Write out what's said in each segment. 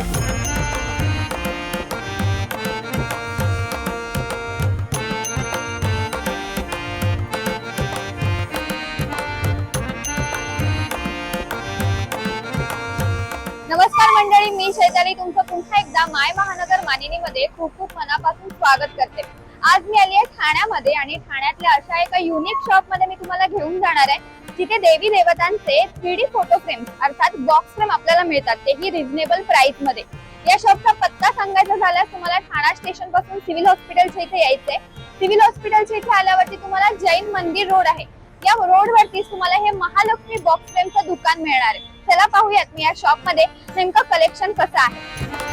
नमस्कार मंडळी मी शेजारी तुमचं पुन्हा एकदा माय महानगर मानिनीमध्ये खूप खूप मनापासून स्वागत करते. आज मी आली आहे ठाण्यामध्ये आणि ठाण्यातल्या अशा एका युनिक शॉपमध्ये मी तुम्हाला घेऊन जाणार आहे. जिथे देवी देवतांचे थ्री डी फोटो फ्रेम अर्थात बॉक्स फ्रेम आपल्याला मिळतात तेही रिझनेबल प्राइसमध्ये. या शॉपचा पत्ता सांगायचा झाल्यास तुम्हाला ठाणा स्टेशनपासून सिव्हिल हॉस्पिटलच्या इथे यायचंय. सिव्हिल हॉस्पिटलच्या इथे आल्यावरती तुम्हाला जैन मंदिर रोड आहे. या रोड वरतीच तुम्हाला हे महालक्ष्मी बॉक्स फ्रेमचं दुकान मिळणार आहे. चला पाहूयात मी या शॉपमध्ये नेमकं कलेक्शन कसं आहे.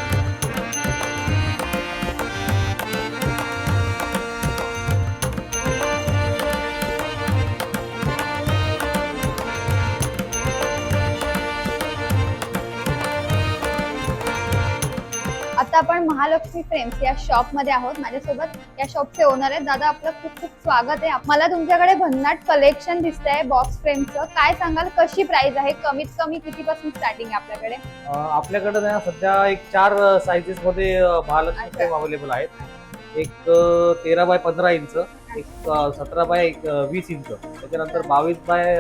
आता आपण महालक्ष्मी फ्रेम्स या शॉपमध्ये आहोत. माझ्यासोबत या शॉपचे ओनर आहेत. दादा आपलं खूप खूप स्वागत आहे. मला तुमच्याकडे भन्नाट कलेक्शन दिसतंय बॉक्स फ्रेमचं काय सांगाल? कशी प्राइस आहे? कमीत कमी कितीपासून स्टार्टिंग आहे आपल्याकडे? आपल्याकडे ना सध्या एक चार साइजेस मध्ये महालक्ष्मी. फ्रेम अवेलेबल आहेत. एक तेरा बाय पंधरा इंच एक सतरा बाय एक, वीस इंच. त्याच्यानंतर बावीस बाय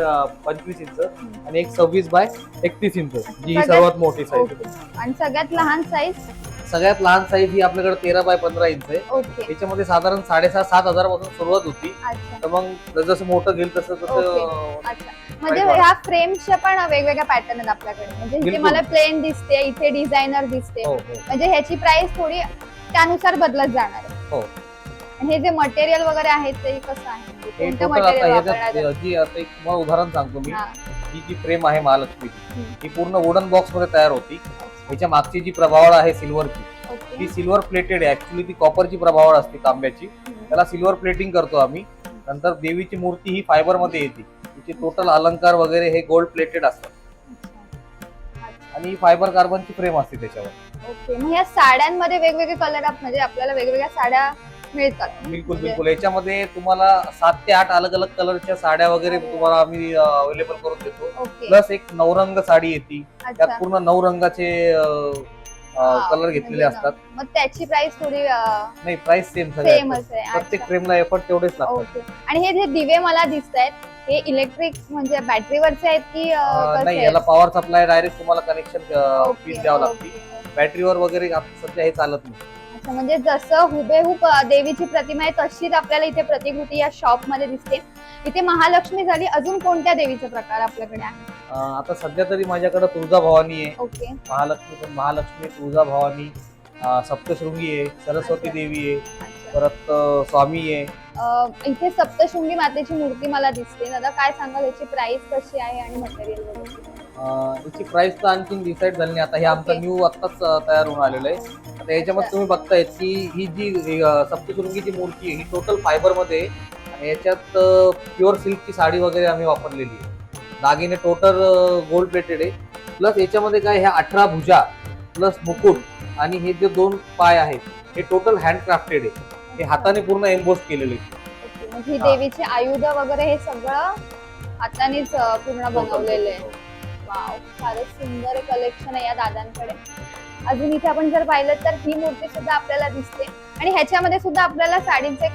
पंचवीस इंच आणि एक सव्वीस बाय एकतीस इंच. जी ही सर्वात मोठी साईज आणि सगळ्यात लहान साईज सगळ्यात लहान साईज ही आपल्याकडे तेरा बाय पंधरा इंच आहे ओके याच्यामध्ये साधारण साडेसात सात हजारपासून सुरुवात होती अच्छा तर मग जसं मोठं घेईल तसं तसं ओके. अं, अच्छा म्हणजे. ह्या फ्रेमच्या पण वेगवेगळ्या पॅटर्न आहेत आपल्याकडे म्हणजे इथे बिलकुल. मला प्लेन दिसते इथे डिझायनर दिसते हो हो म्हणजे ह्याची प्राइस थोडी त्यानुसार बदलत जाणार आहे हो. आणि हे जे मटेरियल वगैरे आहे ते कसं आहे हे कोणतं total आता मटेरियल वापरण्यात ह्याच्यात जी आता एक तुम्हाला उदाहरण सांगतो मी हा. ही जी फ्रेम आहे महालक्ष्मीची हम्म. ही पूर्ण वुडन बॉक्समध्ये तयार होती याच्या मागची जी प्रभावळ आहे सिल्वरची ती सिल्वर प्लेटेड आहे. ऍक्च्युली ती कॉपरची प्रभावळ असते तांब्याची. त्याला सिल्वर प्लेटिंग करतो आम्ही. नंतर देवीची मूर्ती ही फायबरमध्ये येते. तिचे टोटल अलंकार वगैरे हे गोल्ड प्लेटेड असतात. आणि फायबर कार्बनची फ्रेम असते त्याच्यावर. ओके. मग या साड्यांमध्ये वेगवेगळे कलर म्हणजे आपल्याला वेगवेगळ्या साड्या मिळतात. बिलकुल म्हणजे- बिलकुल. याच्यामध्ये तुम्हाला सात ते आठ अलग अलग कलरच्या साड्या वगैरे तुम्हाला आम्ही अवेलेबल करून देतो. ओके. प्लस एक नवरंग साडी येते. अच्छा. त्यात पूर्ण नऊ रंगाचे हा, कलर घेतलेले म्हणजे असतात. मग त्याची प्राइस थोडी नाही प्राइस सेम सेम सगळ्या आहे प्रत्येक अच्छा. फ्रेमला एफर्ट तेवढेच लागतात. ओके. आणि हे जे दिवे मला दिसत आहेत हे इलेक्ट्रिक म्हणजे बॅटरीवरचे आहेत की अं, अं, कसे नाही आहेत? याला पॉवर सप्लाय डायरेक्ट तुम्हाला कनेक्शन ओके, फीज द्यावं लागते. Okay, okay. बॅटरीवर वगैरे आप- सध्या हे चालत नाही. म्हणजे जसं हुबेहूब देवीची प्रतिमा आहे तशीच आपल्याला इथे प्रतिकृती या शॉपमध्ये दिसते. इथे महालक्ष्मी झाली. अजून कोणत्या देवीचे प्रकार आपल्याकडे आहे आता सध्या तरी माझ्याकडे तुळजा भवानी आहे. ओके. महालक्ष्मी महालक्ष्मी तुळजा भवानी सप्तशृंगी आहे सरस्वती. देवी आहे. परत स्वामी आहे. अं, इथे सप्तशृंगी मातेची मूर्ती मला दिसते. दादा काय सांगाल? याची प्राइस कशी आहे आणि मटेरियल वगैरे? अं, याची प्राइस तर आणखी डिसाईड झाली नाही. आता हे आमचं. न्यू आत्ताच अं, तयार होऊन आलेलं आहे. आता याच्यामध्ये तुम्ही बघताय की ही जी सप्तशृंगीची मूर्ती आहे ही टोटल फायबरमध्ये आहे. आणि याच्यात प्युअर सिल्कची साडी वगैरे आम्ही वापरलेली आहे. दागिने टोटल गोल्ड प्लेटेड आहे. प्लस याच्यामध्ये काय ह्या अठरा भुजा प्लस मुकुट आणि हे जे दोन पाय आहेत हे टोटल हँडक्राफ्टेड आहे. हे हाताने पूर्ण एम्बोस्ट केलेले म्हणजे ही हा. देवीची आयुध वगैरे हे सगळं हातानेच पूर्ण बनवलेलं आहे. वाव फारच सुंदर कलेक्शन आहे या दादांकडे. अजून इथे आपण जर पाहिलं तर ही मूर्ती सुद्धा आपल्याला दिसते. आणि ह्याच्यामध्ये सुद्धा आपल्याला साडींचे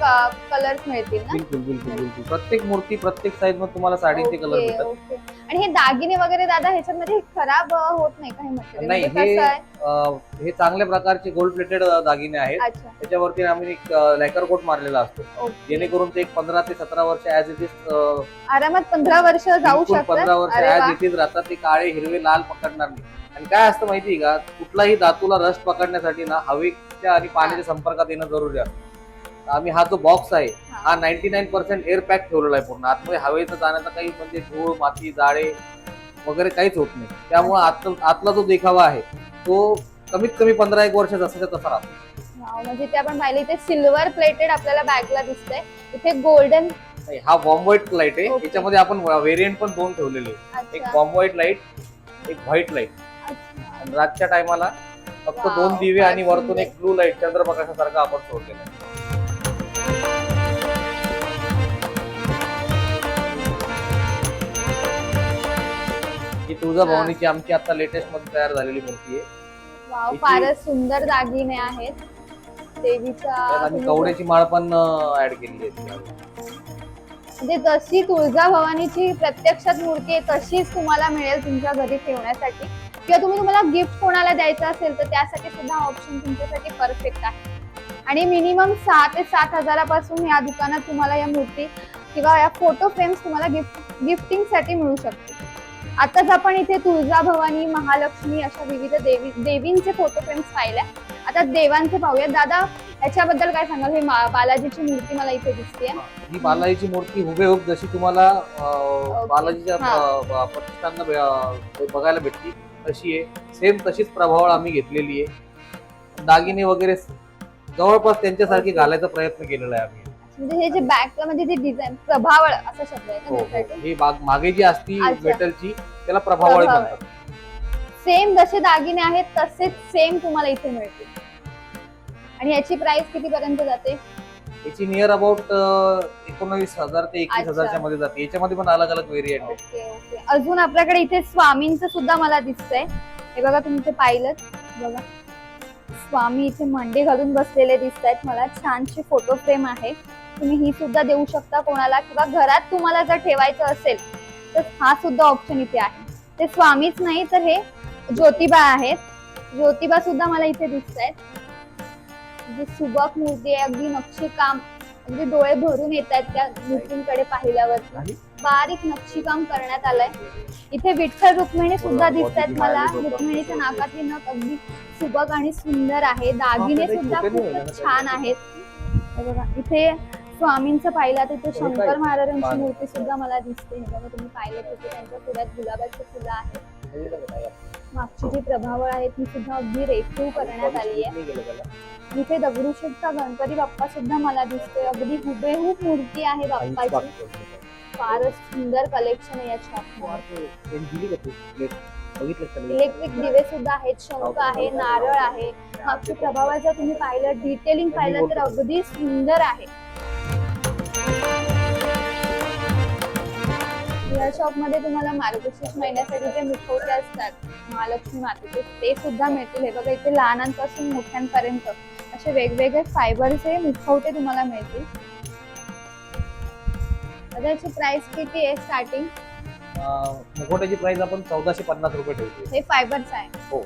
कलर्स मिळतील ना? बिलकुल बिलकुल बिलकुल. प्रत्येक मूर्ती प्रत्येक साईजमध्ये तुम्हाला साडीचे कलर ओके, भेटतात. ओके. आणि हे दागिने वगैरे दादा ह्याच्यामध्ये खराब अं, होत नाही का हे मटेरियल नाही, म्हणजे हे- अं, हे चांगल्या प्रकारचे गोल्ड प्लेटेड दागिने आहेत. अच्छा. त्याच्यावरती आम्ही एक लॅकर कोट मारलेला असतो. ओके. जेणेकरून ते एक पंधरा ते सतरा वर्ष ऍज इट इज आरामात पंधरा वर्ष जाऊ पंधरा शकतात. वर्ष अरे ऍज वा. इट इज राहतात. ते काळे हिरवे लाल पकडणार नाही. आणि काय असतं माहितीये का? कुठलाही धातूला रस्ट पकडण्यासाठी ना हवेच्या आणि पाण्याच्या संपर्कात येणं जरुरी असतं. आम्ही हा जो बॉक्स आहे हा. Ninety nine percent air pack ठेवलेला आहे पूर्ण. आतमध्ये हवेचं जाण्याचा काही म्हणजे धूळ माती जाळे वगैरे काहीच होत नाही. त्यामुळे आत आतला जो देखावा आहे तो कमीत कमी पंधरा एक वर्ष जसाच्या तसा राहतो म्हणजे इथे आपण पाहिले इथे सिल्वर प्लेटेड आपल्याला बॅगला दिसतंय. इथे गोल्डन हा बॉम्ब व्हाईट लाइट आहे. याच्यामध्ये आपण व्हेरियंट पण दोन ठेवलेले. एक बॉम्ब व्हाईट लाइट एक व्हाईट लाइट आणि रातच्या टायमाला फक्त दोन दिवे आणि वरतून. एक ब्लू लाइट चंद्रप्रकाशासारखा आपण सोडलेला आहे. ही तुळजा भवानीची आमची आता लेटेस्टमध्ये तयार झालेली मूर्ती आहे. वाव फारच सुंदर दागिने आहेत. आम्ही कवड्याची माळ पण ऍड केलेली आहे. म्हणजे जशी तुळजाभवानीची प्रत्यक्षात मूर्ती आहे तशीच तुम्हाला मिळेल तुमच्या घरी ठेवण्यासाठी. किंवा तुम्ही तुम्हाला गिफ्ट कोणाला द्यायचं असेल तर त्यासाठी सुद्धा ऑप्शन तुमच्यासाठी परफेक्ट आहे. आणि मिनिमम सहा ते सात हजारापासून या दुकानात तुम्हाला या मूर्ती किंवा या फोटो फ्रेम्स तुम्हाला गिफ्ट गिफ्टिंगसाठी मिळू शकते आताच आपण इथे तुळजाभवानी महालक्ष्मी अशा विविध देवी देवींचे फोटो फ्रेम्स पाहिल्या. आता देवांचे पाहूया. दादा याच्याबद्दल काय सांगाल? हे मा- बालाजीची मूर्ती मला इथे दिसते ही बालाजीची मूर्ती हुबेहूब जशी तुम्हाला बालाजीच्या अं, बघायला भेटली. तशी आहे. सेम तशीच प्रभावळ आम्ही घेतलेली आहे. दागिने वगैरे जवळपास त्यांच्यासारखी घालायचा प्रयत्न केलेला आहे आम्ही. म्हणजे हे जे बॅकमध्ये जे डिझाईन प्रभावळ असा शब्द आहे हो, का हो. त्यासाठी ही बाग- मागे जी असती अच्छा. मेटलची त्याला प्रभावळी प्रभावळ. म्हणतात. सेम जसे दागिने आहेत तसेच सेम तुम्हाला इथे मिळतील. आणि याची प्राइस किती पर्यंत जाते? याची नियर अबाउट एकोणावीस हजार ते एकवीस अच्छा. हजारच्या मध्ये जाते. याच्यामध्ये पण अलग अलग व्हेरियंट आहे ओके ओके अजून आपल्याकडे इथे स्वामींचं सुद्धा मला दिसतंय. हे बघा तुम्ही पाहिलं बघा. स्वामी इथे मंडे घालून बसलेले दिसत आहेत मला छानशी फोटो फ्रेम आहे. तुम्ही ही सुद्धा देऊ शकता कोणाला किंवा घरात तुम्हाला जर ठेवायचं असेल तर हा सुद्धा ऑप्शन इथे आहे. ते स्वामीच नाही तर हे ज्योतिबा आहेत. ज्योतिबा सुद्धा मला इथे दिसत आहेत जी सुबक मूर्ती आहे. अगदी नक्षीकाम. अगदी डोळे भरून येत आहेत त्या मूर्तींकडे पाहिल्यावरती बारीक नक्षीकाम करण्यात आलंय. इथे विठ्ठल रुक्मिणी सुद्धा दिसत आहेत मला. रुक्मिणीच्या नाकातली नख अगदी सुबक आणि सुंदर आहे. दागिने सुद्धा खूपच छान आहेत. बघा इथे स्वामींचं पाहिलं तिथे काय? शंकर महाराजांची. मूर्ती सुद्धा मला दिसते. हे बघा तुम्ही पाहिलं तिथे त्यांच्या पुढ्यात गुलाबाची फुलं आहेत. मागची जी प्रभावळ आहे ती सुद्धा अगदी रेखीव करण्यात आली आहे. इथे दगडूशेठचा गणपती बाप्पा सुद्धा मला दिसतोय. अगदी हुबेहूब मूर्ती आहे बाप्पाची. फारच सुंदर कलेक्शन आहे या शॉपमध्ये इलेक्ट्रिक दिवे सुद्धा आहेत. शंख आहे नारळ आहे. मागची प्रभावात जर तुम्ही पाहिलं डिटेलिंग पाहिलं तर अगदी सुंदर आहे. या शॉपमध्ये तुम्हाला मार्गशीर्ष महिन्यासाठी जे मुखवटे असतात महालक्ष्मी मातेचे ते सुद्धा मिळतील. हे बघा इथे लहानांपासून मोठ्यांपर्यंत असे वेगवेगळे फायबरचे मुखवटे तुम्हाला मिळतील. आता याची प्राइस किती आहे स्टार्टिंग मुखोट्याची प्राइस आपण चौदाशे पन्नास रुपये ठेवतो हे फायबरचं आहे.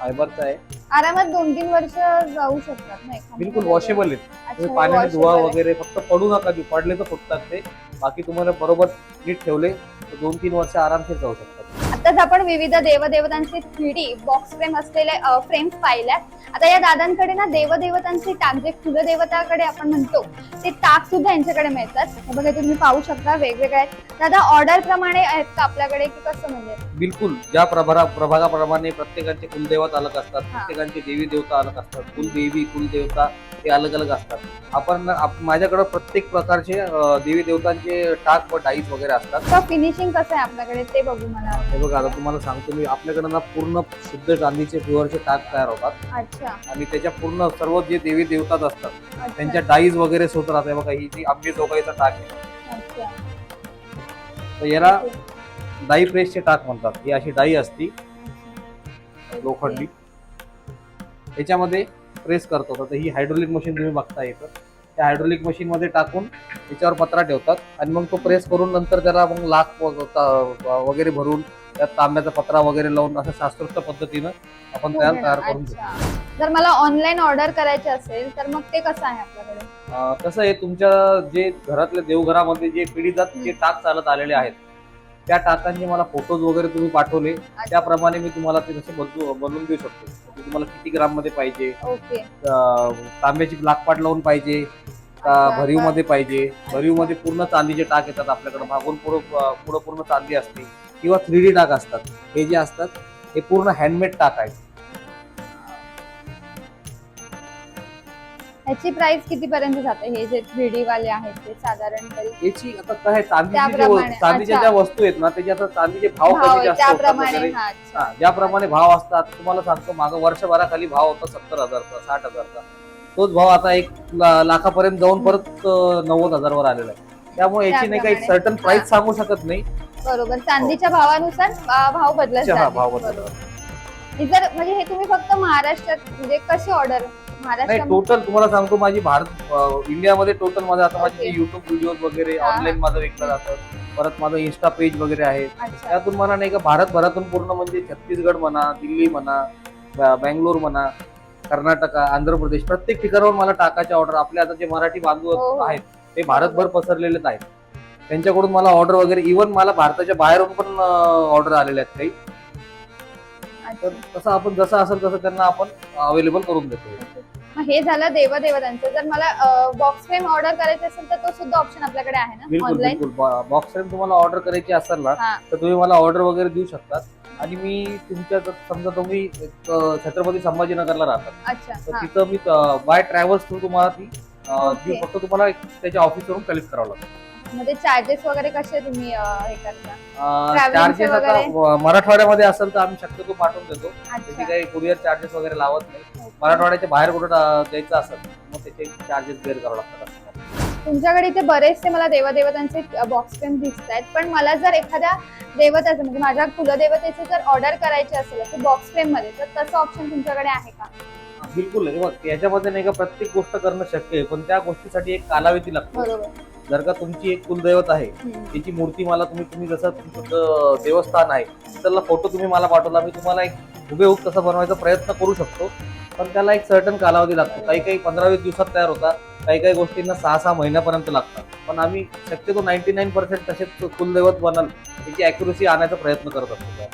फायबरचा आहे. आरामात दोन तीन वर्ष जाऊ शकतात ना एखाद्या बिलकुल. वॉशेबल आहे अच्छा, तुम्ही हे पाण्याने धुवा आहे. वगैरे फक्त पडू नका देऊ पडले तर फुटतात ते. बाकी तुम्हाला बरोबर नीट ठेवले तर दोन तीन वर्ष आरामशीर जाऊ शकतात. आताच आपण विविध देवदेवतांचे थ्री डी बॉक्स फ्रेम असलेले फ्रेम्स पाहिल्यात आता या दादांकडे ना देवदेवतांचे टाक जे कुलदेवताकडे आपण म्हणतो ते टाक सुद्धा यांच्याकडे मिळतात. हे बघा तुम्ही पाहू शकता वेगवेगळे आहेत दादा ऑर्डर प्रमाणे आहेत का आपल्याकडे? की कसं म्हणजे? बिलकुल. ज्या प्रभागा प्रभागाप्रमाणे प्रत्येकाचे कुलदेवत अलग असतात. प्रत्येकांचे देवी देवता अलग असतात. कुलदेवी कुलदेवता हे अलग अलग असतात. आपण आप- माझ्याकडे प्रत्येक प्रकारचे देवी देवतांचे टाक व डाईस वगैरे असतात. फिनिशिंग कसं आहे आपल्याकडे? ते बघू मला. बघा आता तुम्हाला सांगतो मी आपल्याकडे ना पूर्ण शुद्ध चांदीचे प्युअरचे टाक तयार होतात. अच्छा. आणि त्याच्या पूर्ण सर्व जे देवी देवतात असतात त्यांच्या डाईज वगैरे होत राहते बघा ही जी आंबे जोगाईचा टाक आहे. तर याला डाई प्रेसचे टाक म्हणतात. ही अशी डाई असती लोखंडी. याच्यामध्ये प्रेस करतो. तर ही हायड्रोलिक मशीन तुम्ही बघता येतं त्या हायड्रोलिक मशीन मध्ये टाकून त्याच्यावर पत्रा ठेवतात. आणि मग तो प्रेस करून नंतर त्याला मग लाख वगैरे भरून त्यात तांब्याचा पत्रा वगैरे लावून असं शास्त्रोक्त पद्धतीनं आपण तयार तयार करून घेतो. जर मला ऑनलाईन ऑर्डर करायचे असेल तर मग ते कसं आहे आपल्याकडे? अं, कसं आहे तुमच्या जे घरातल्या देवघरामध्ये जे पिढीजात जे टाक चालत आलेले आहेत त्या टाकांचे मला फोटोज वगैरे तुम्ही पाठवले. त्याप्रमाणे मी तुम्हाला ते तसे बदलू बनवून देऊ शकतो. म्हणजे तुम्हाला किती ग्राममध्ये पाहिजे ओके. अं, तांब्याची लाकपाट लावून पाहिजे का भरीवमध्ये पाहिजे. भरीवमध्ये पूर्ण चांदीचे टाक येतात आपल्याकडे. मागून पुढं पुढं पूर्ण चांदी असते. किंवा थ्री डी टाक असतात हे जे असतात हे पूर्ण हँडमेड टाक आहेत ह्याची प्राइस किती पर्यंत जाते हे जे थ्री डी वाले आहेत ते साधारण तरी याची आता काय चांदीची जे त्याप्रमाणे, व- चांदीच्या. ज्या वस्तू आहेत ना त्याचे आता चांदीचे भाव भाव कमी जास्त होतात त्याप्रमाणे वगैरे. हा, अच्छा. हा, ज्याप्रमाणे भाव असतात तुम्हाला सांगतो मागं वर्षभराखाली भाव होता सत्तर हजारचा साठ हजारचा तोच भाव आता एक ला- लाखापर्यंत जाऊन परत अं, नव्वद हजारवर आलेला आहे त्यामुळे याची नाही काही त्याप्रमाणे. सर्टन प्राइस सांगू शकत नाही बरोबर चांदीच्या भावानुसार अं, भाव बदलत जाते. भाव बदलत बरोबर. हे जर म्हणजे हे तुम्ही फक्त महाराष्ट्रात म्हणजे कशी ऑर्डर नाही महाराष्ट्रात टोटल तुम्हाला सांगतो माझी भारत अं, इंडियामध्ये टोटल माझं आता माझे Okay. युट्यूब व्हिडिओ वगैरे हा, हा. ऑनलाईन माझं विकलं जातं परत माझं इन्स्टा पेज वगैरे आहे अच्छा त्यातून मला नाही का भारतभरातून पूर्ण म्हणजे छत्तीसगड म्हणा दिल्ली म्हणा ब- बँगलोर म्हणा कर्नाटका आंध्र प्रदेश प्रत्येक ठिकाणावर मला टाकाचे ऑर्डर आपले आता जे मराठी बांधव हो, हो. आहेत ते भारतभर पसरलेलेच आहेत त्यांच्याकडून मला ऑर्डर वगैरे इव्हन मला भारताच्या बाहेरून पण ऑर्डर आलेले आहेत काही. तर तसं आपण जसं असेल तसं त्यांना आपण अवेलेबल करून देतो. मग हे झालं देवदेवतांचं जर मला बॉक्स फ्रेम ऑर्डर करायचं असेल तर तो सुद्धा ऑप्शन आपल्याकडे आहे ना? बिलकुल ऑनलाईन बिलकुल. बॉक्स फ्रेम तुम्हाला ऑर्डर करायची असेल ना हा. तर तुम्ही मला ऑर्डर वगैरे देऊ शकतात. आणि मी तुमच्या समजा तुम्ही एक, अं, छत्रपती संभाजीनगरला राहतात. अच्छा तर हा. तिथं मी बाय ट्रॅव्हल्स थ्रू तुम्हाला ती अं, Okay. ती फक्त तुम्हाला एक त्याच्या ऑफिसवरून कलेक्ट करावं मध्ये चार्जेस वगैरे कसे तुम्ही अं, हे करता? Travelling चे चार्जेस आता वगैरे? अं, मराठवाड्यामध्ये असेल तर आम्ही शक्यतो पाठवून देतो. त्याची अच्छा काही कुरिअर चार्जेस वगैरे लावत नाही. मराठवाड्याच्या बाहेर कुठं अं, द्यायचं असेल मग त्याचे चार्जेस बेअर करावं लागतात. तुमच्याकडे इथे बरेचसे मला देवदेवतांचे बॉक्स फ्रेम दिसत आहेत पण मला जर एखाद्या देवताचं म्हणजे माझ्या कुलदेवतेचे जर ऑर्डर करायचे असेल असे बॉक्स फ्रेममध्ये तर तसं ऑप्शन तुमच्याकडे आहे का? बिलकुल याच्यामध्ये नाही का प्रत्येक गोष्ट करणं शक्य आहे पण त्या गोष्टीसाठी एक कालावधी लागतो. जर का तुमची एक कुलदैवत आहे. त्याची मूर्ती मला तुम्ही तुम्ही जसं तुमचं देवस्थान आहे त्याला फोटो तुम्ही मला पाठवला मी तुम्हाला एक हुबेहूब तसा बनवायचा प्रयत्न करू शकतो. पण त्याला एक सर्टन कालावधी लागतो. काही काही पंधरा वीस दिवसात तयार होतात काही काही गोष्टींना सहा सहा महिन्यापर्यंत लागतात. पण आम्ही शक्यतो नाईन्टी नाईन पर्सेंट तसेच कुलदैवत बनाल त्याची अॅक्युरेसी आणायचा प्रयत्न करत असतो.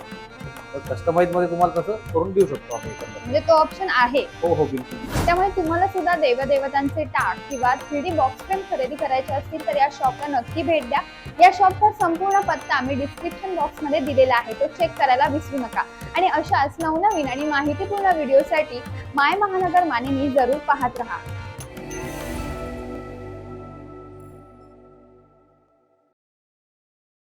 तर कस्टमाइजमध्ये तुम्हाला तसं करून देऊ शकतो आपण एकंदरीत. म्हणजे तो ऑप्शन आहे. हो हो बिलकुल. त्यामुळे तुम्हाला सुद्धा देवदेवतांचे टाक किंवा थ्री डी बॉक्स फ्रेम खरेदी करायचे असतील तर या शॉपला नक्की भेट द्या. या शॉपचा संपूर्ण पत्ता मी डिस्क्रिप्शन बॉक्समध्ये दिलेला आहे. तो चेक करायला विसरू नका. आणि अशाच नवनवीन आणि माहितीपूर्ण व्हिडिओसाठी माय महानगर मानिनी जरूर पाहत राहा.